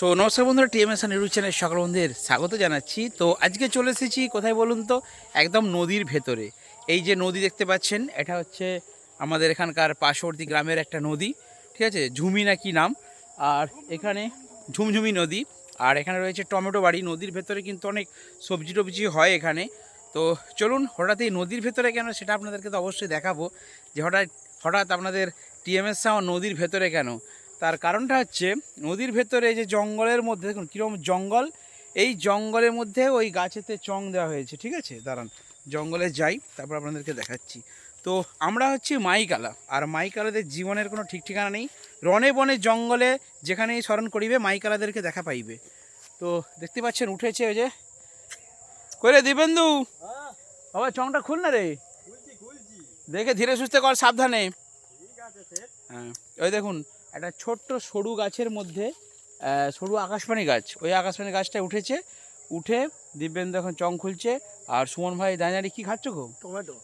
তো নমস্কার বন্ধুরা, টিএমএস নিউজ চ্যানেল সকল বন্ধুদের স্বাগত জানাচ্ছি। তো আজকে চলে এসেছি, কোথায় বলুন তো, একদম নদীর ভেতরে। এই যে নদী দেখতে পাচ্ছেন, এটা হচ্ছে আমাদের এখানকার পার্শ্ববর্তী গ্রামের একটা নদী, ঠিক আছে? ঝুমি না কি নাম? আর এখানে ঝুমঝুমি নদী, আর এখানে রয়েছে টমেটো বাড়ি। নদীর ভেতরে কিন্তু অনেক সবজি টবজি হয় এখানে। তো চলুন, হঠাৎ এই নদীর ভেতরে কেন, সেটা আপনাদেরকে তো অবশ্যই দেখাবো যে হঠাৎ হঠাৎ আপনাদের টিএমএস সাও নদীর ভেতরে কেন? তার কারণটা হচ্ছে নদীর ভেতরে যে জঙ্গলের মধ্যে দেখুন কীরকম জঙ্গল এই জঙ্গলের মধ্যে ওই গাছেতে চং দেওয়া হয়েছে ঠিক আছে? দাঁড়ান জঙ্গলে যাই তারপর আপনাদেরকে দেখাচ্ছি। তো আমরা হচ্ছি মাইকালা আর মাইকালাদের জীবনের কোনো ঠিক ঠিকানা নেই। রনে বনে জঙ্গলে যেখানেই স্মরণ করিবে মাইকালাদেরকে দেখা পাইবে। তো দেখতে পাচ্ছেন উঠেছে ওই যে। করে দিবেন্দু বাবা চংটা খুল না রে। দেখে ধীরে সুস্থে কর সাবধানে। হ্যাঁ ওই দেখুন একটা ছোট্ট সরু গাছের মধ্যে সরু আকাশবাণী গাছ। ওই আকাশবাণী গাছটা উঠেছে উঠে দিব্যেন্দু এখন চং খুলছে। আর সুমন ভাই দাঁড়িয়ে কি খাচ্ছ গো? টমেটো।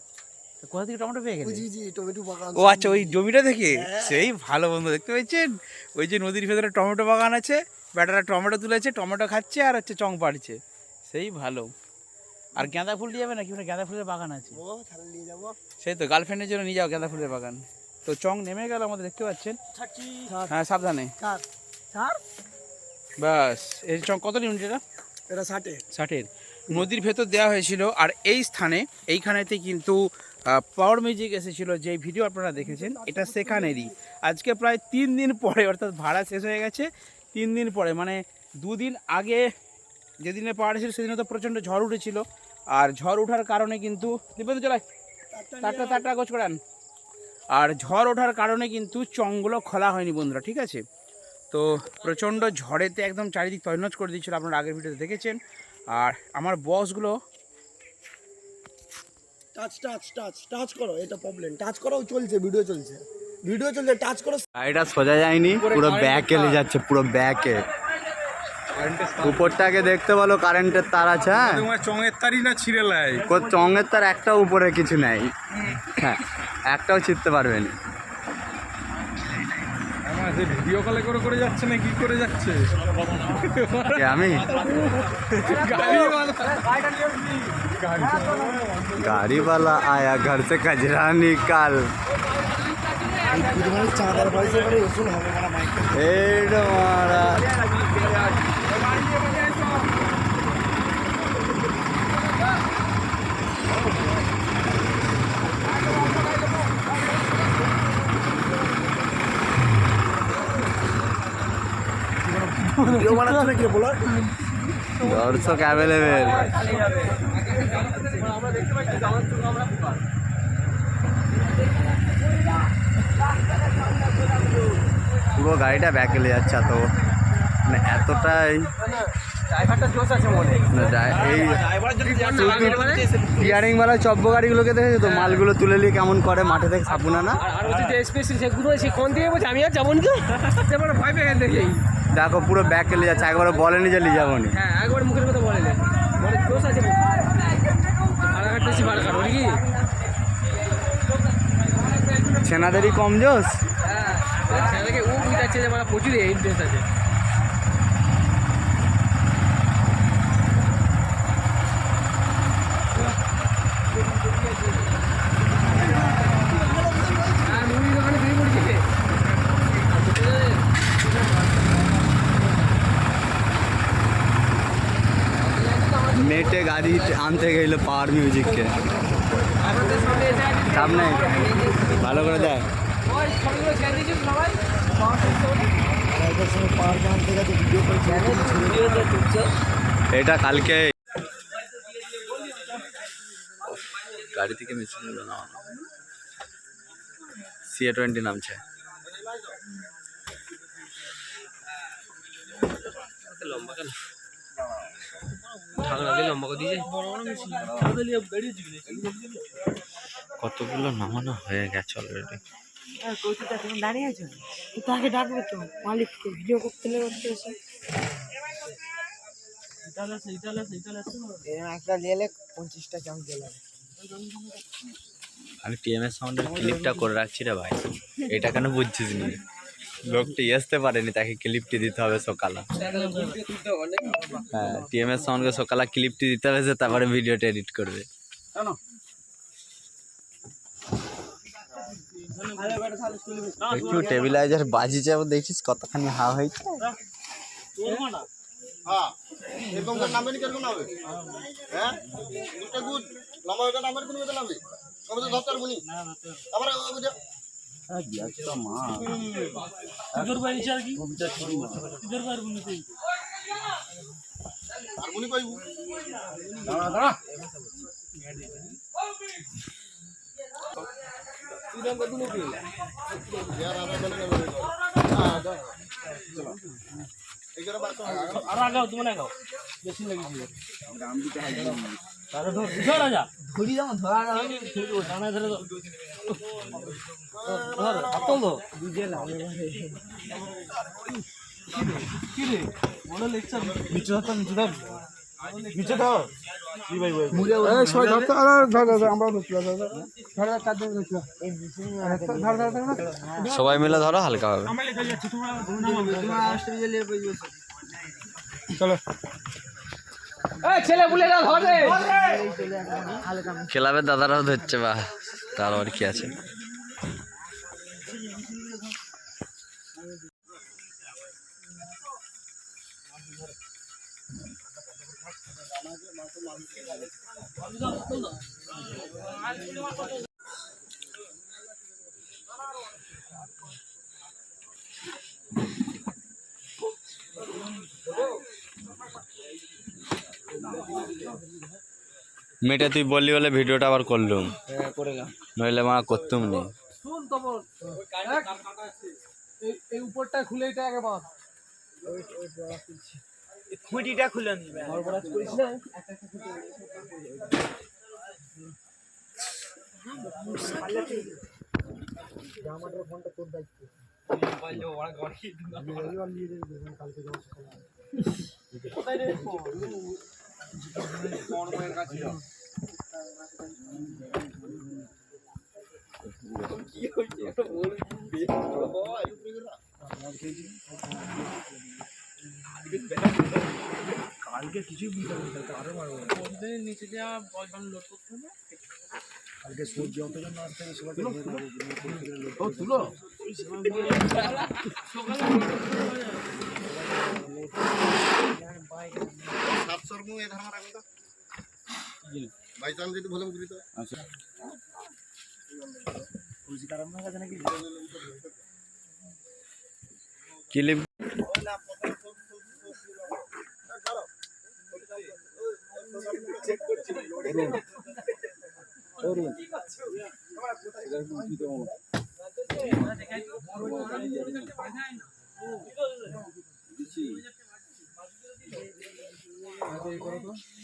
কোথা থেকে টমেটো পেয়ে গেলে টমেটো বাগান। ও আচ্ছা ওই জমিটা দেখে? সেই ভালো বন্ধু দেখতে পেয়েছেন? ওই যে নদীর ভেতরে টমেটো বাগান আছে বেটারা টমেটো তুলেছে টমেটো খাচ্ছে আর হচ্ছে চং পাড়ছে। সেই ভালো। আর গাঁদা ফুল নিয়ে যাবে নাকি? ওখানে গাঁদা ফুলের বাগান আছে। ও যাব। সেই তো গার্লফ্রেন্ডের জন্য নিয়ে যাও গাঁদা ফুলের বাগান। তো চং নেমে গেল আমাদের দেখতে পাচ্ছেন? হ্যাঁ সাবধানে। বাস এই চং কত নিউন এটা? এটা ষাটে। ষাটের। নদীর ভেতর দেওয়া হয়েছিল আর এই স্থানে এইখানেতে কিন্তু পাওয়ার মিউজিক এসেছিল যে ভিডিও আপনারা দেখেছেন এটা সেখানেরই। আজকে প্রায় তিন দিন পরে অর্থাৎ ভাড়া শেষ হয়ে গেছে তিন দিন পরে মানে দুদিন আগে যেদিনে পাওয়ার ছিল সেদিনে তো প্রচণ্ড ঝড় উঠেছিল। আর ঝড় উঠার কারণে কিন্তু দিব্যেন্দু চলাই তারটা তারটা গোছ করান। আর ঝড় ওঠার কারণে কিন্তু চংগুলো খোলা হয়নি বন্ধুরা ঠিক আছে? তো প্রচণ্ড ঝড়েতে একদম চারিদিক তৈনজ করে দিয়েছিল আপনারা আগের ভিডিওতে দেখেছেন। আর আমার বসগুলো টাচ টাচ টাচ টাচ করো এটা প্রবলেম টাচ করো চলছে ভিডিও চলছে। ভিডিও চলছে টাচ করো। গাড়িটা সোজা যায়নি পুরো ব্যাক এলে যাচ্ছে পুরো ব্যাকে উপরটাকে দেখতে বলো কারেন্টের তার আছে হ্যাঁ? তোমার চঙের তারই না ছিঁড়ে লাই? চঙের তার একটা উপরে কিছু নেই। হ্যাঁ একটাও ছিঁড়তে পারবে না। ভিডিও কলে করে করে যাচ্ছে না কি করে যাচ্ছে? আমি? হবে না মাইক? এইটা মারা ভিডিও বানাচ্ছে না কি বলো দর্শক অ্যাভেলেবেল পুরো গাড়িটা ব্যাকেলে যাচ্ছে এত। মানে এতটাই টিয়ারিংওয়ালা চব্য গাড়িগুলোকে দেখেছ তো? মালগুলো তুলে নিয়ে কেমন করে মাঠে থেকে সাপুনা না? আর হচ্ছে যে স্পেশাল সেগুলো সে কোন থেকে বলছে আমি আর যাব না যেমন ভয় পেয়ে গেছে দেখো পুরো ব্যাক এলে যাচ্ছে। একবারে বলেনি যে নিয়ে যাব নি। হ্যাঁ একবার মুখের কথা বলে আছে কাটো সেনাদেরই কম জোস হ্যাঁ ছেলেকে ও বুঝাচ্ছে যে মানে প্রচুর ইন্টারেস্ট আছে হ্যাঁ মুড়ি দোকানে বিয়ে করছে নেটে গাড়ি আনতে গেলো পাওয়ার মিউজিককে। সামনে। ভালো করে দেখ। এটা কালকে গাড়ি থেকে হলো না। সিএ টোয়েন্টি নামছে। লম্বা কেন? লম্বা করে দিয়েছে। কতগুলো নামানো হয়ে গেছে অলরেডি দাঁড়িয়ে আছো? তাকে ডাকবে তো মালিককে ভিডিও করতে করতে এসে। একটা নিয়ে চাম আমি টিএমএস সাউন্ডের ক্লিপটা করে রাখছি রে ভাই। এটা কেন বুঝছিস নি? লোকটি আসতে পারেনি, তাকে ক্লিপটি দিতে হবে সকালে। হ্যাঁ টিএমএস সঙ্গে সকালে ক্লিপটি দিতে হবে যে তারপরে ভিডিওটা এডিট করবে। একটু টেবিলাইজার বাজিছে আবার দেখছিস কতখানি হাওয়া হয়েছে। হ্যাঁ? এরকম হ্যাঁ গুড কোন কবে তো আর আগাও তুমি আগাও বেশি লাগিয়েছিল ধর রাজা ধরি যাও ধরা ধরে সবাই মিলে ধরো হালকা হবে। চলো। ক্লাবের দাদারাও ধরছে বা তার আর কি আছে? মেয়েটা তুই বললি বলে ভিডিওটা আবার করলুম। নইলে মা করতুম নি। এই এই উপরটা খুলে এটা আগে বাঁধ। খুঁটিটা খুলে নিবে। বরবরাজ করিস না নিচে দেওয়া বল বান লোড করতে হবে? সাতশোর মু এ ধর্ম রাখো তো চান্স যদি ভুলে মুকরি তো। ক্লিপ হাজলে আসতে পারবি নি